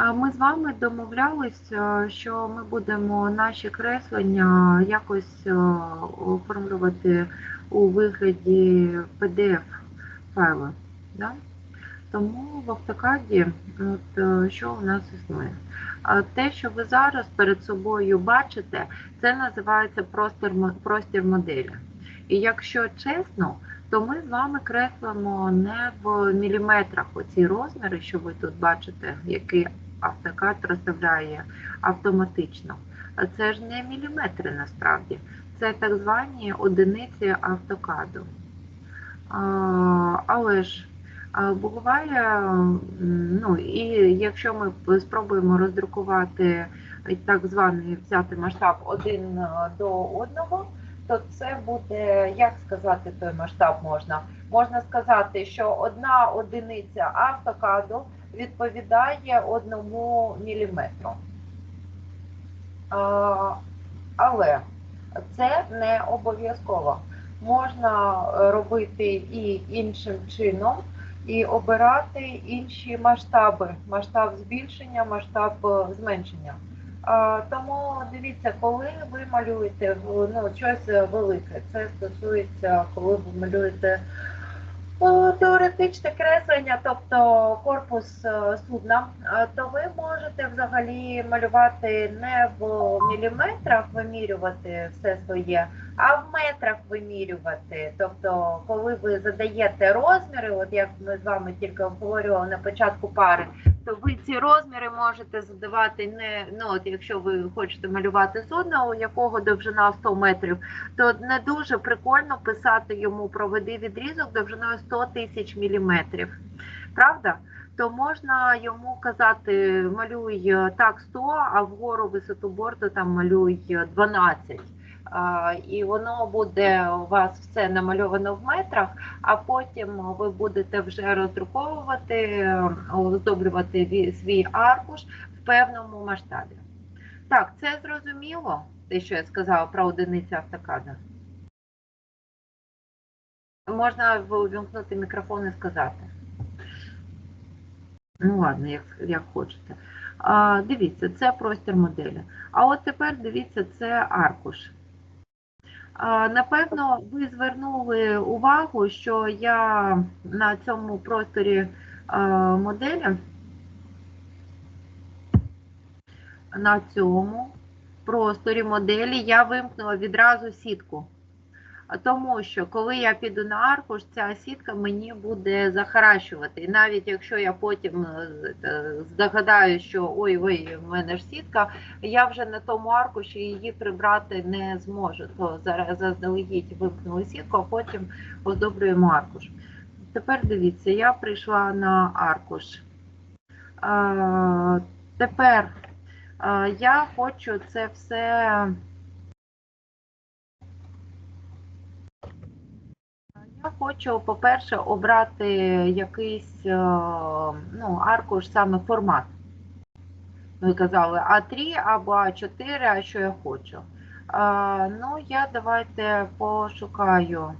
Ми з вами домовлялись, е, що ми будемо наші креслення якось е, оформлювати у вигляді PDF файлу. Да? Тому в автокаді от, е, що у нас існує? Те, що ви зараз перед собою бачите, це називається простір, простір моделі. І якщо чесно, то ми з вами креслимо не в міліметрах оці розміри, що ви тут бачите, які автокад розставляє автоматично. Це ж не міліметри насправді, це так звані одиниці автокаду. Але ж буває, ну і якщо ми спробуємо роздрукувати так званий взяти масштаб один до одного, то це буде, як сказати, той масштаб можна? Можна сказати, що одна одиниця автокаду відповідає одному міліметру. Але це не обов'язково. Можна е, робити і іншим чином, і обирати інші масштаби: масштаб збільшення, масштаб е, зменшення. Тому дивіться, коли ви малюєте ну, щось велике, це стосується, коли ви малюєте теоретичне креслення, тобто корпус е, судна, е, то ви можете взагалі малювати не в міліметрах вимірювати все своє, а в метрах вимірювати. Тобто, коли ви задаєте розміри, от як ми з вами тільки обговорювали на початку пари, то ви ці розміри можете задавати не ну, от якщо ви хочете малювати судно, у якого довжина 100 метрів, то не дуже прикольно писати йому проведи відрізок довжиною 100 тисяч міліметрів. Правда? То можна йому казати малюй так 100, а вгору висоту борту там малюй е, 12. І воно буде у вас все намальовано в метрах, а потім ви будете вже роздруковувати, е, оздоблювати свій аркуш в певному масштабі. Так, це зрозуміло, те, що я сказала про одиниці автокада. Можна вимкнути мікрофон і сказати. Ну, ладно, як, як хочете. А, дивіться, це простір моделі. А от тепер дивіться, це аркуш. Напевно, ви звернули увагу, що я на цьому просторі моделі, на цьому просторі моделі я вимкнула відразу сітку. Тому що коли я піду на аркуш, ця сітка мені буде захаращувати. І навіть якщо я потім е, е, здогадаю, що ой-ой, в мене ж сітка, я вже на тому аркуші її прибрати не зможу. То зараз заздалегідь вимкнули сітку, а потім оздоблюємо аркуш. Тепер дивіться, я прийшла на аркуш. Тепер я хочу це все. Я хочу, по-перше, обрати якийсь е, ну, аркуш саме формат. Ви казали А3 або А4, а що я хочу. А, ну, я давайте пошукаю.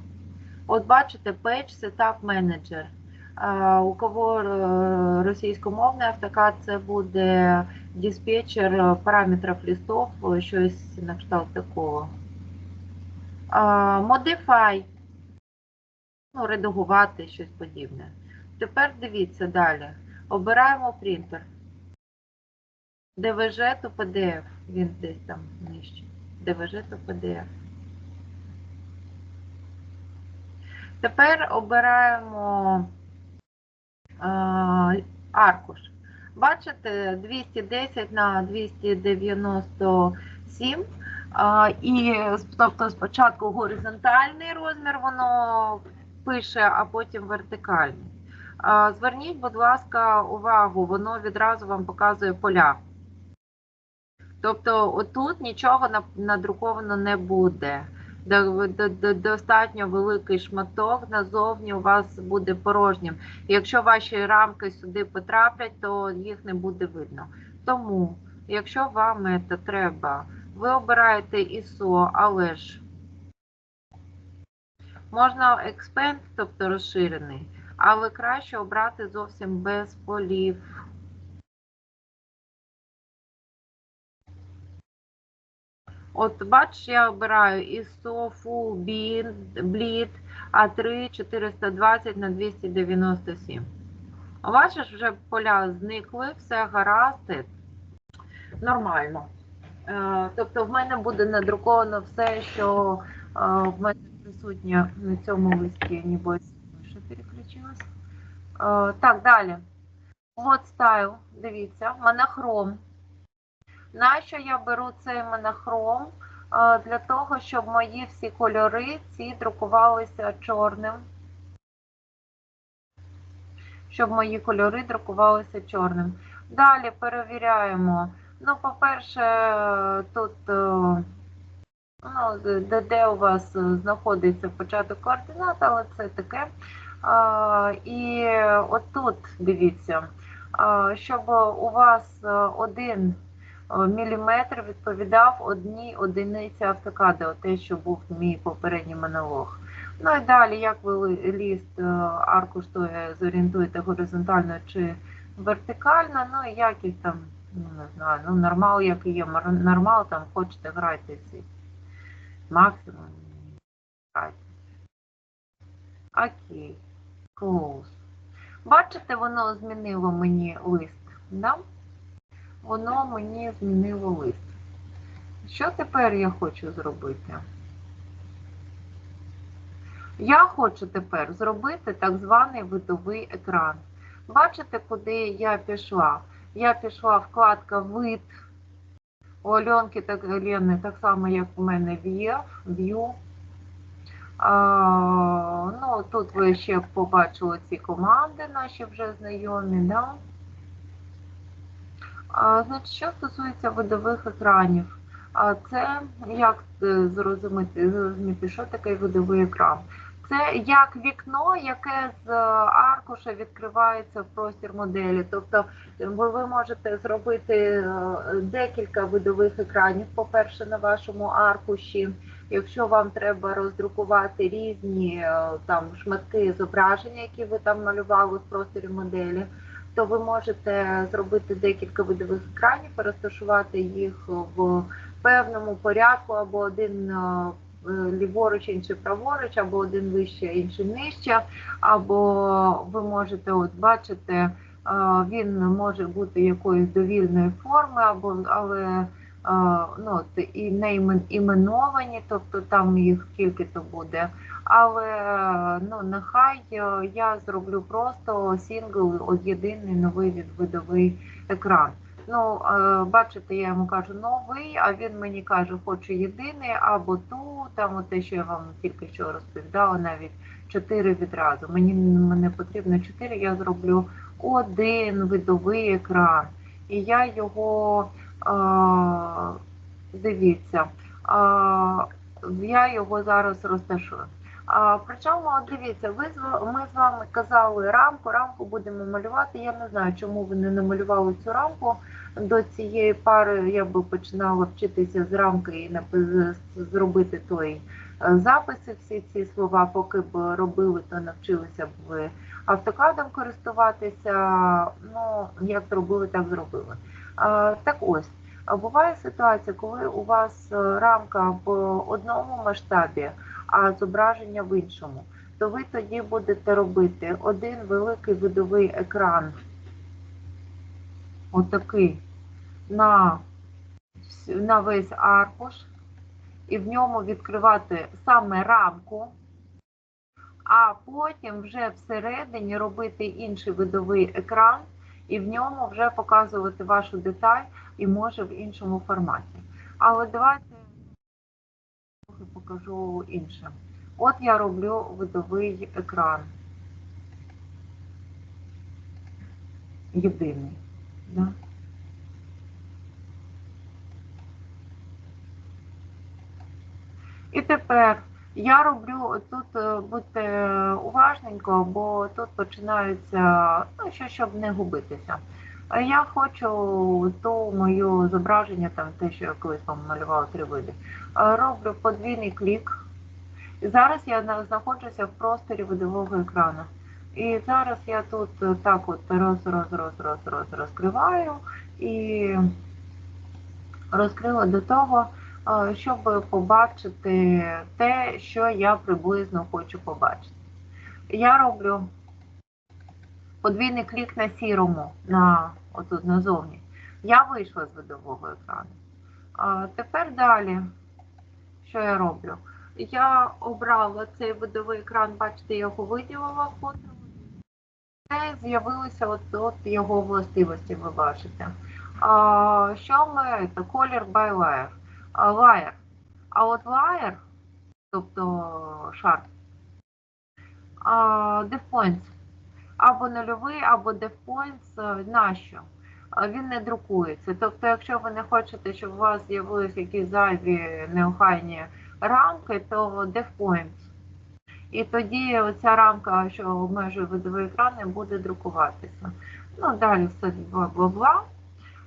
От бачите, Page Setup Manager. А, у кого е, російськомовний автокад, це буде диспетчер параметрів листов, щось на кшталт такого. А, Modify ну, редагувати щось подібне. Тепер дивіться далі. Обираємо принтер. ДВЖ то PDF. Він десь там нижче. ДВЖ то PDF. Тепер обираємо а, аркуш. Бачите, 210 на 297. А, і тобто спочатку горизонтальний розмір воно пише, а потім вертикальний. Зверніть, будь ласка, увагу, воно відразу вам показує поля. Тобто, отут нічого надруковано не буде. До- до- до- Достатньо великий шматок назовні у вас буде порожнім. Якщо ваші рамки сюди потраплять, то їх не буде видно. Тому, якщо вам це треба, ви обираєте ISO, але ж Можна експенд, тобто розширений, але краще обрати зовсім без полів. От, бач, я обираю ISO, Full Bleed, A3 420 на 297. Бачиш, вже поля зникли, все гаразд. Нормально. Е, тобто в мене буде надруковано все, що е, в мене присутнє на цьому листі, ніби що переключилось. Е, Так, далі. Вот стайл, дивіться, монохром. Нащо я беру цей монохром? Е, Для того, щоб мої всі кольори ці друкувалися чорним. Щоб мої кольори друкувалися чорним. Далі перевіряємо. Ну, по-перше, тут е, ну, де, де у вас знаходиться початок координат, але це таке. А, і отут дивіться, а, щоб у вас е, один е, міліметр відповідав одній одиниці автокаду, те, що був мій попередній монолог. Ну і далі, як ви ліст е, аркуш е, зорієнтуєте горизонтально чи вертикально, ну і якісь там, ну не знаю, ну нормал, як є, нормал, там хочете грайте ці максимум. Окей, close. Бачите, воно змінило мені лист, да? Воно мені змінило лист. Що тепер я хочу зробити? Я хочу тепер зробити так званий видовий екран. Бачите, куди я пішла? Я пішла вкладка вид. У Альонки та Лени так само, як у мене. View. А, ну, тут ви ще побачили ці команди, наші вже знайомі. Да? Значить, що стосується видових екранів, а це як е, зрозуміти, зрозуміти, що таке видовий екран? Це як вікно, яке з е, аркуша відкривається в простір моделі. Тобто ви, можете зробити е, декілька видових екранів, по-перше, на вашому аркуші. Якщо вам треба роздрукувати різні е, там шматки зображення, які ви там малювали в просторі моделі, то ви можете зробити декілька видових екранів, розташувати їх в певному порядку, або один ліворуч, інший праворуч, або один вище, інший нижче, або ви можете от бачите, е, він може бути якоїсь довільної форми, або але е, ну, і не іменовані, тобто там їх скільки то буде. Але е, ну, нехай е, я зроблю просто сінгл, от єдиний новий відвидовий екран. Ну, е, бачите, я йому кажу новий, а він мені каже, хочу єдиний або ту, там те, що я вам тільки що розповідала, навіть чотири відразу. Мені мене потрібно чотири, я зроблю один видовий екран. І я його е, дивіться, е, я його зараз розташую. А, причому, дивіться, ви ми з вами казали рамку, рамку будемо малювати. Я не знаю, чому ви не намалювали цю рамку. До цієї пари я би починала вчитися з рамки і зробити той е, записи, всі ці слова, поки б робили, то навчилися б ви автокадом користуватися. Ну, як зробили, так зробили. Так ось. Буває ситуація, коли у вас е, рамка в одному масштабі, а зображення в іншому, то ви тоді будете робити один великий видовий екран, отакий, на, на весь аркуш, і в ньому відкривати саме рамку, а потім вже всередині робити інший видовий екран, і в ньому вже показувати вашу деталь і може в іншому форматі. Але давайте трохи покажу інше. От я роблю видовий екран. Єдиний. Да? І тепер я роблю тут, е, будьте уважненько, бо тут починаються, ну, що, щоб не губитися. Я хочу ту мою зображення, там те, що я колись вам малювала три види. Е, Роблю подвійний клік. І зараз я знаходжуся в просторі видового екрану. І зараз я тут е, так от роз, роз, роз, роз, роз, розкриваю і розкрила до того, е, щоб побачити те, що я приблизно хочу побачити. Я роблю подвійний клік на сірому, на отут назовні. Я вийшла з видового екрану. А тепер далі, що я роблю? Я обрала цей видовий екран, бачите, я його виділила фото. Це з'явилися от, от його властивості, ви бачите. А, що ми це колір by layer. А, layer. А от layer, тобто шар, а, DevPoints, або нульовий, або DevPoints, е, нащо? Він не друкується. Тобто, якщо ви не хочете, щоб у вас з'явилися якісь зайві неохайні рамки, то DevPoints. І тоді оця рамка, що обмежує видовий екран, не буде друкуватися. Ну, далі все бла-бла-бла.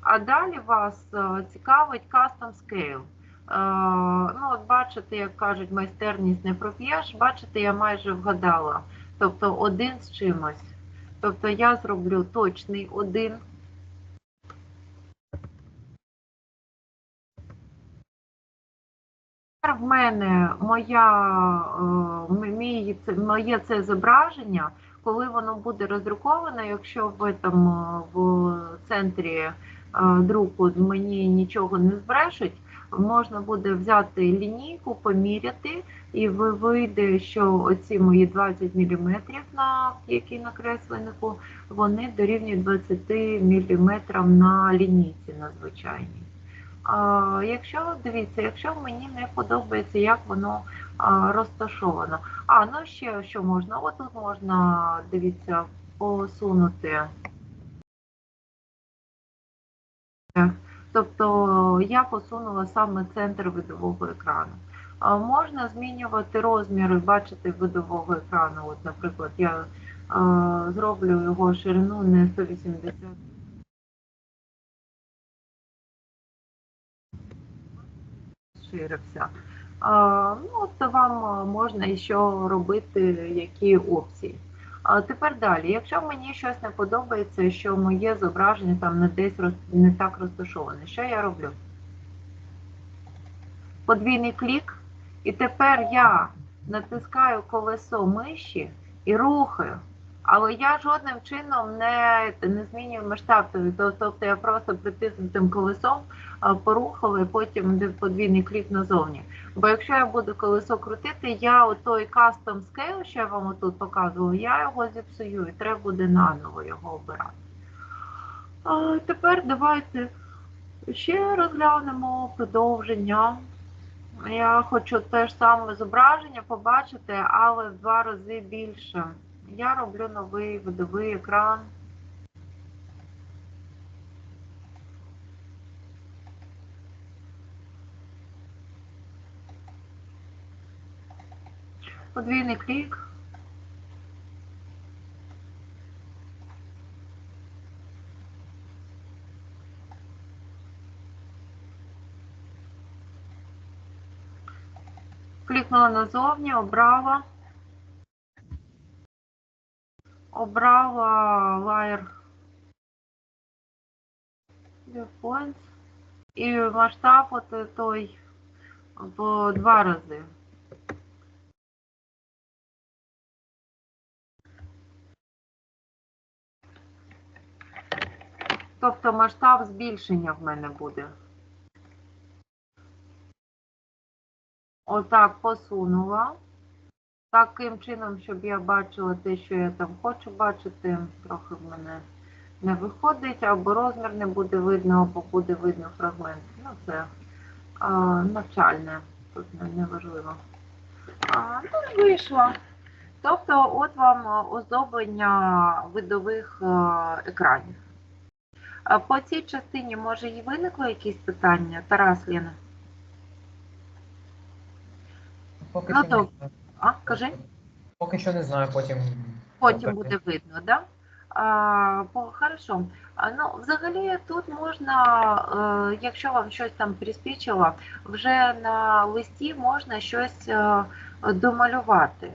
А далі вас е, цікавить Custom Scale. Е, Ну, от бачите, як кажуть, майстерність не проп'єш. Бачите, я майже вгадала. Тобто один з чимось. Тобто я зроблю точний один. В мене моя, е, мій, моє це зображення, коли воно буде роздруковане, якщо в, там, е, в центрі е, друку мені нічого не збрешуть, можна буде взяти лінійку, поміряти, і ви- вийде, що оці мої 20 мм, на, які на кресленнику, вони дорівнюють 20 мм на лінійці на звичайній. А, якщо дивіться, якщо мені не подобається, як воно розташовано. А, ну ще що можна? Отут можна, дивіться, посунути. Тобто я посунула саме центр видового екрану. Можна змінювати розміри, бачите, видового екрану. От, наприклад, я зроблю його ширину не 180 розширився. Ну, то вам можна ще робити які опції. А тепер далі, якщо мені щось не подобається, що моє зображення там не десь роз- не так розташоване, що я роблю? Подвійний клік, і тепер я натискаю колесо миші і рухаю. Але я жодним чином не, не змінюю масштаб. Тобто я просто притиснутим колесом порухала і потім подвійний клік назовні. Бо якщо я буду колесо крутити, я отой custom scale, що я вам тут показувала, я його зіпсую і треба буде наново його обирати. А, тепер давайте ще розглянемо продовження. Я хочу те ж саме зображення побачити, але в два рази більше. Я роблю новий видовий екран. Подвійний клік. Клікнула назовні, обрала. Обрала Layer Viewpoints і масштаб от той в два рази. Тобто масштаб збільшення в мене буде. Отак посунула. Таким чином, щоб я бачила те, що я там хочу бачити, трохи в мене не виходить, або розмір не буде видно, або буде видно фрагмент. Ну, це а, навчальне, тут не, важливо. А, ну, вийшло. Тобто, от вам оздоблення видових а, екранів. А по цій частині, може, і виникло якісь питання, Тарас Ліна? Поки Ну, що знаю. А, кажи? Поки що не знаю, потім. Потім буде видно, да? А, по, хорошо. А, ну, взагалі тут можна, е, якщо вам щось там приспічило, вже на листі можна щось е, домалювати,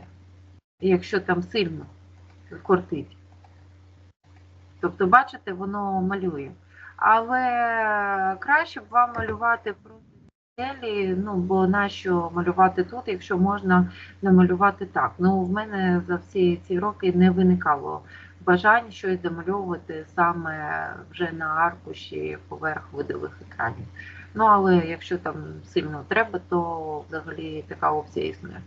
якщо там сильно кортить. Тобто, бачите, воно малює. Але краще б вам малювати просто ну, бо нащо малювати тут, якщо можна намалювати так. Ну, в мене за всі ці роки не виникало бажань щось замальовувати саме вже на аркуші поверх видових екранів. Ну, але якщо там сильно треба, то взагалі така опція існує.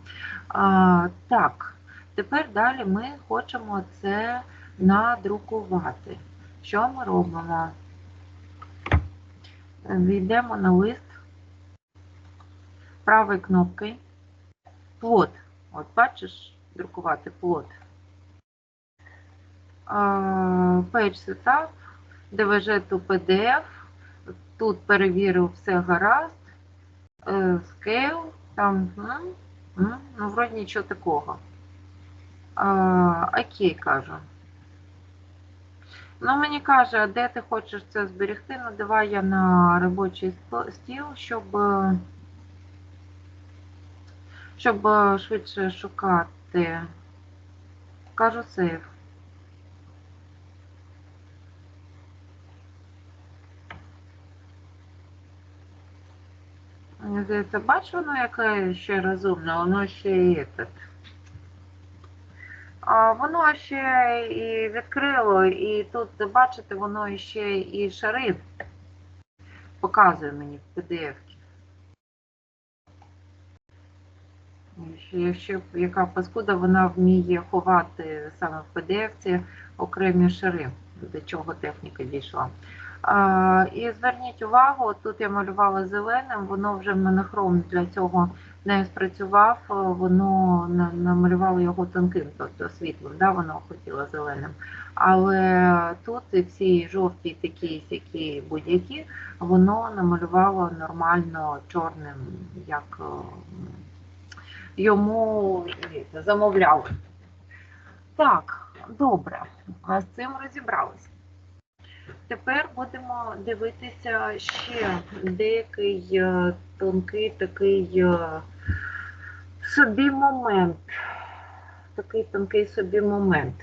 А, так, тепер далі ми хочемо це надрукувати. Що ми робимо? Війдемо на лист правою кнопкою. Плот. От бачиш, друкувати плот. А, Page Setup, DVG to PDF. Тут перевірив все гаразд. Е, Scale, там, ну, вроді нічого такого. Окей, кажу. Ну, мені каже, а де ти хочеш це зберегти? Ну, давай я на робочий стіл, щоб, щоб е, швидше шукати. Кажу сейф. Мені здається, бач воно яке ще розумне, воно ще і этот. А воно ще і відкрило, і тут, бачите, воно ще і шариф показує мені в PDF. Якщо яка паскуда, вона вміє ховати саме в PDF окремі шари, до чого техніка дійшла. А, і зверніть увагу, тут я малювала зеленим, воно вже монохром для цього не спрацював, воно намалювало його тонким, тобто світлим, да, воно хотіло зеленим. Але тут всі жовті такі сякі будь-які, воно намалювало нормально чорним, як е, йому замовляли. Так, добре, з цим розібралися. Тепер будемо дивитися ще деякий е, тонкий такий е, собі момент. Такий тонкий собі момент.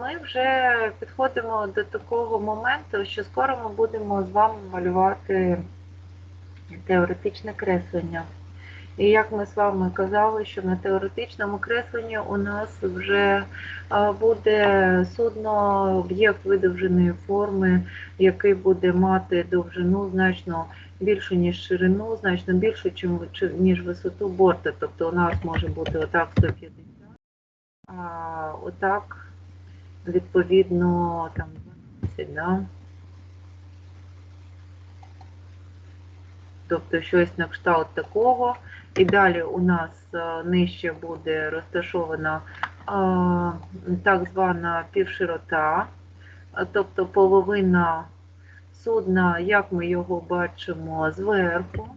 Ми вже підходимо до такого моменту, що скоро ми будемо з вами малювати теоретичне креслення. І як ми з вами казали, що на теоретичному кресленні у нас вже буде судно об'єкт видовженої форми, який буде мати довжину значно більшу, ніж ширину, значно більшу, ніж висоту борта. Тобто у нас може бути отак 150, а отак відповідно там 12, да? Тобто щось на кшталт такого. І далі у нас е, нижче буде розташована е, так звана півширота, е, тобто половина судна, як ми його бачимо зверху.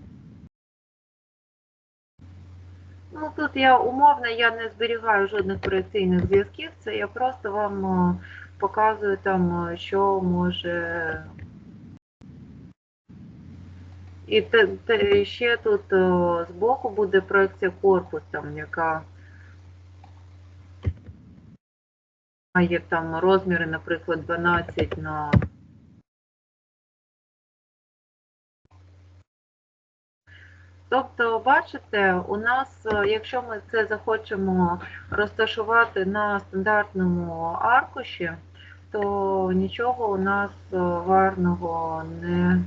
Ну, тут я умовно, я не зберігаю жодних проекційних зв'язків, це я просто вам показую там, що може і те, те, ще тут о, збоку буде проекція корпусом, яка має там розміри, наприклад, 12 на Тобто, бачите, у нас, е, якщо ми це захочемо розташувати на стандартному аркуші, то нічого у нас е, гарного не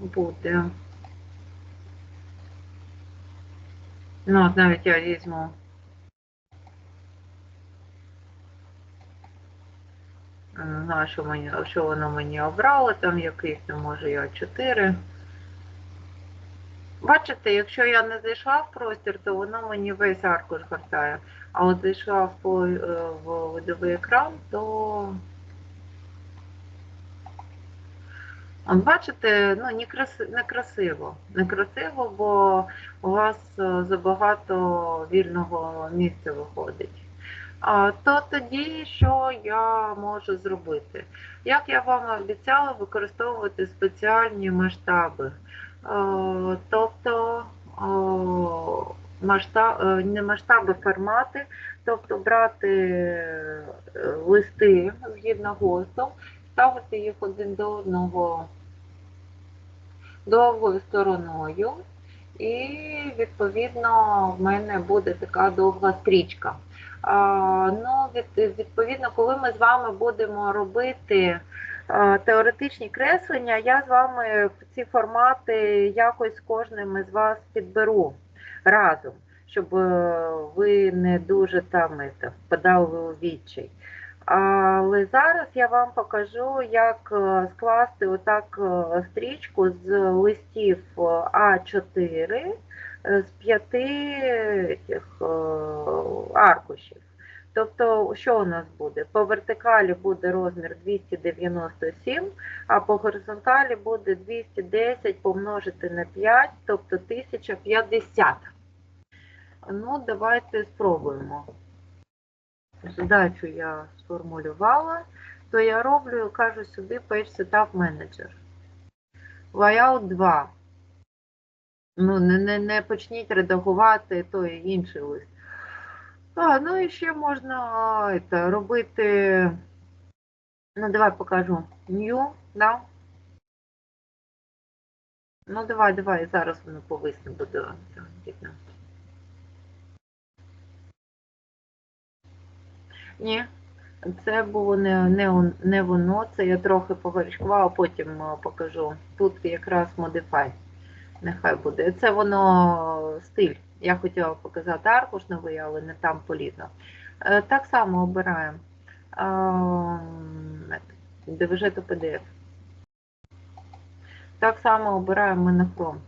буде. Ну, от навіть я візьму. Не знаю, що, мені, що воно мені обрало, там якийсь, там, може, я 4. Бачите, якщо я не зайшла в простір, то воно мені весь аркуш гортає. А от зайшла в, е, в видовий екран, то От бачите, ну некраси, некрасиво. Некрасиво, бо у вас е, забагато вільного місця виходить. А то тоді, що я можу зробити? Як я вам обіцяла, використовувати спеціальні масштаби. Е, Тобто о, масштаб, е, не масштаби, формати, тобто брати листи згідно ГОСТу, ставити їх один до одного довгою стороною І відповідно в мене буде така довга стрічка. А, ну, від, відповідно, коли ми з вами будемо робити а, теоретичні креслення, я з вами ці формати якось кожним із вас підберу разом, щоб е, ви не дуже там впадали у відчай. Але зараз я вам покажу, як е, скласти отак е, стрічку з листів е, А4 е, з п'яти аркушів. Тобто, що у нас буде? По вертикалі буде розмір 297, а по горизонталі буде 210 помножити на 5, тобто 1050. Ну, давайте спробуємо. Задачу я сформулювала, то я роблю, кажу собі Page Setup Manager. Layout 2. Ну, не, не, не почніть редагувати той інший лист. А, ну і ще можна это, робити. Ну, давай покажу. New, да? Ну, давай, давай, зараз воно повисне буде. Ні, це було не, не, не воно, це я трохи погарячкувала, потім е, покажу. Тут якраз Modify. Нехай буде. Це воно стиль. Я хотіла показати аркуш новий, але не там полізно. Е, Так само обираємо. DVG то PDF. Так само обираємо монохром.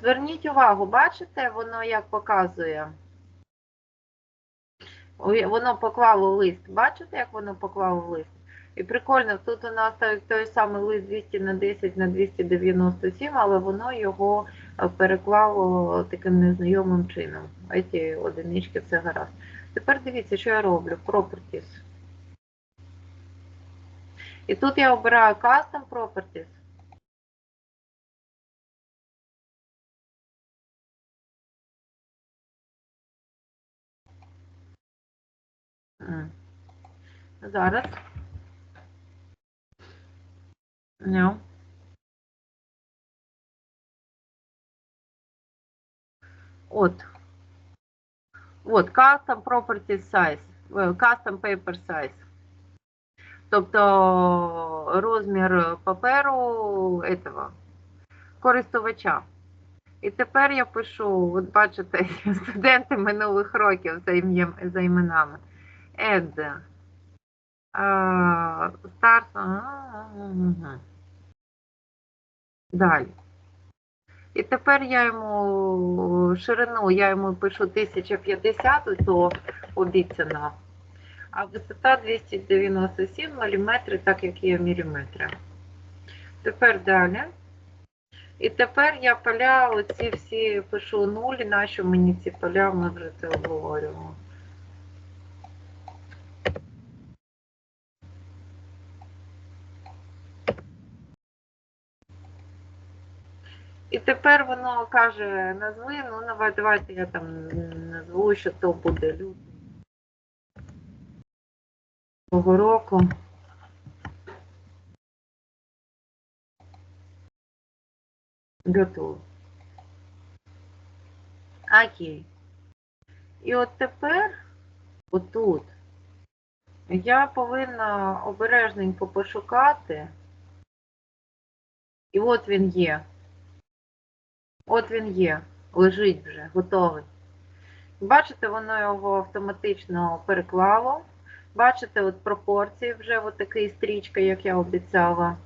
Зверніть увагу, бачите, воно як показує. Воно поклало лист. Бачите, як воно поклало лист? І прикольно, тут у нас той, самий лист 200 на 10 на 297, але воно його е, переклало таким незнайомим чином. Ці одинички все гаразд. Тепер дивіться, що я роблю. Properties. І тут я обираю Custom Properties. Зараз. No. От. От, custom property size, е, custom paper size. Тобто розмір паперу этого, користувача. І тепер я пишу, от бачите, студенти минулих років за, ім'ям, за іменами. Add. А, Start. ага. Далі. І тепер я йому ширину, я йому пишу 1050, то обіцяна. А висота 297 мм, так як є міліметри. Тепер далі. І тепер я поля, оці всі пишу нулі, нащо мені ці поля, ми вже це обговорювали. І тепер воно каже, назви, ну давайте я там назву, що то буде лютий. Того року. Готово. Окей. І от тепер, отут, я повинна обережненько пошукати. І от він є. От він є, лежить вже, готовий. Бачите, воно його автоматично переклало. Бачите, от пропорції вже от такий стрічка, як я обіцяла.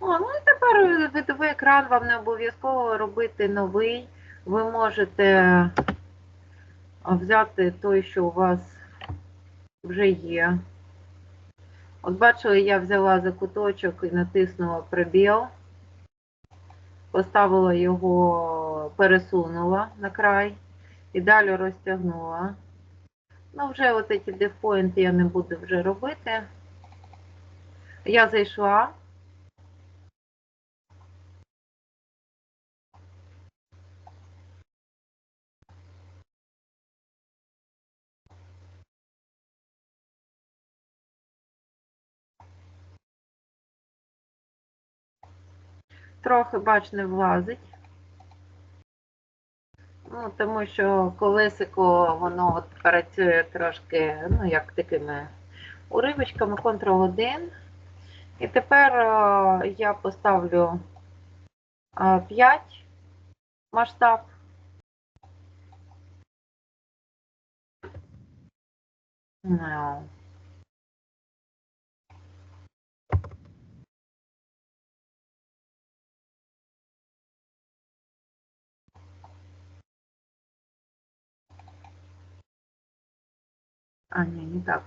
О, ну і тепер видовий екран вам не обов'язково робити новий. Ви можете взяти той, що у вас вже є. От бачили, я взяла за куточок і натиснула пробіл, поставила його, пересунула на край і далі розтягнула. Ну, вже от ці дефпоінти я не буду вже робити. Я зайшла. Трохи, бач, не влазить. Ну, тому що колесико, воно от працює трошки, ну, як такими уривочками, Ctrl-1. І тепер е, я поставлю е, 5 масштаб. Ну. А, ні, не так.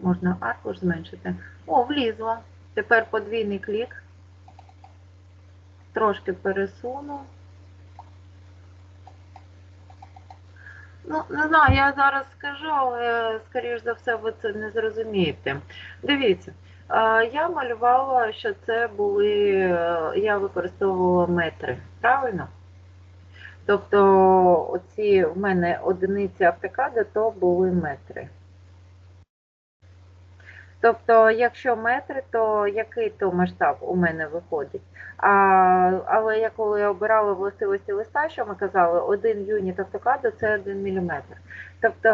Можна аркуш зменшити. О, влізла. Тепер подвійний клік. Трошки пересуну. Ну, не знаю, я зараз скажу, але, скоріш за все, ви це не зрозумієте. Дивіться, я малювала, що це були, е, я використовувала метри, правильно? Тобто, оці в мене одиниці автокаду, то були метри. Тобто, якщо метри, то який то масштаб у мене виходить? А, але я коли обирала властивості листа, що ми казали, один юніт автокаду це 1 мм. Тобто,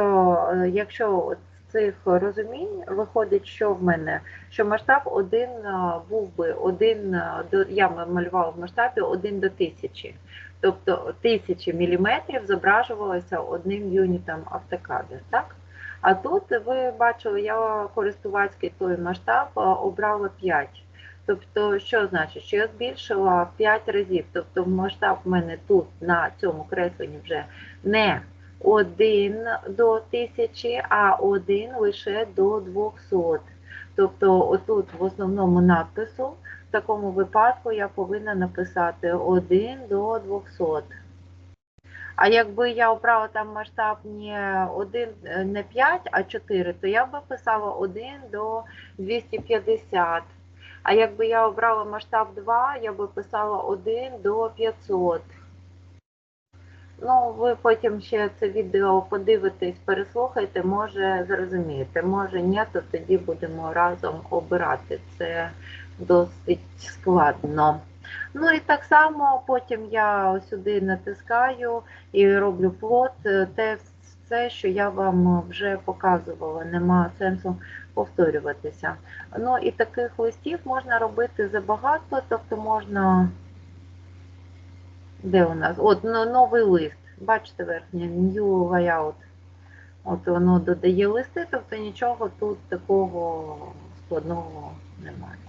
е, якщо з цих розумінь виходить, що в мене, що масштаб один е, був би один е, до я малювала в масштабі 1 до тисячі. Тобто тисячі міліметрів зображувалося одним юнітом автокаду, так? А тут ви бачили, я користувацький той масштаб обрала 5. Тобто, що значить, що я збільшила в 5 разів. Тобто масштаб в мене тут на цьому кресленні вже не 1 до 1000, а 1 лише до 200. Тобто, отут в основному надпису, такому випадку я повинна написати 1 до 200. А якби я обрала там масштаб не 1, не 5, а 4, то я би писала 1 до 250. А якби я обрала масштаб 2, я би писала 1 до 500. Ну, ви потім ще це відео подивитесь, переслухайте, може зрозумієте, може ні, то тоді будемо разом обирати. Це досить складно. Ну і так само потім я сюди натискаю і роблю плот, те все, що я вам вже показувала, нема сенсу повторюватися. Ну і таких листів можна робити забагато, тобто можна. Де у нас? От ну, новий лист. Бачите верхнє New Layout. От воно додає листи, тобто нічого тут такого складного немає.